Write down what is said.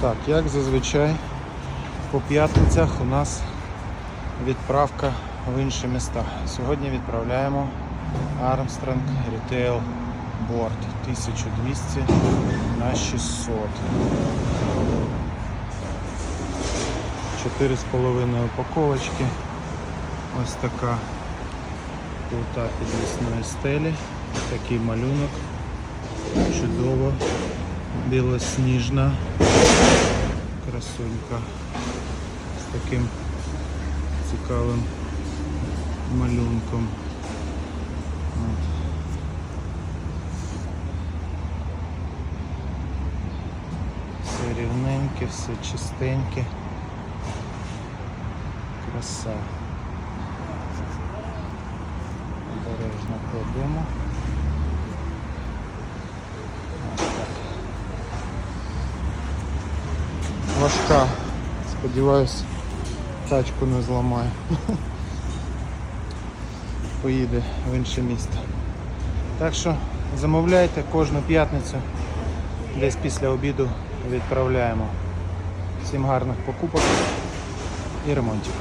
Так, як зазвичай по п'ятницях у нас відправка в інші міста. Сьогодні відправляємо Armstrong Retail Board 1200 на 600. 4,5 упаковочки. Ось така плита підвісної стелі. Такий малюнок. Чудово. Білосніжна красунька з таким цікавим малюнком. Все рівненьке, все чистеньке. Краса. Обережно кладемо. Ось так. Важка. Сподіваюсь, тачку не зламає. Поїде в інше місто. Так що замовляйте кожну п'ятницю. Десь після обіду відправляємо. Всім гарних покупок і ремонтів.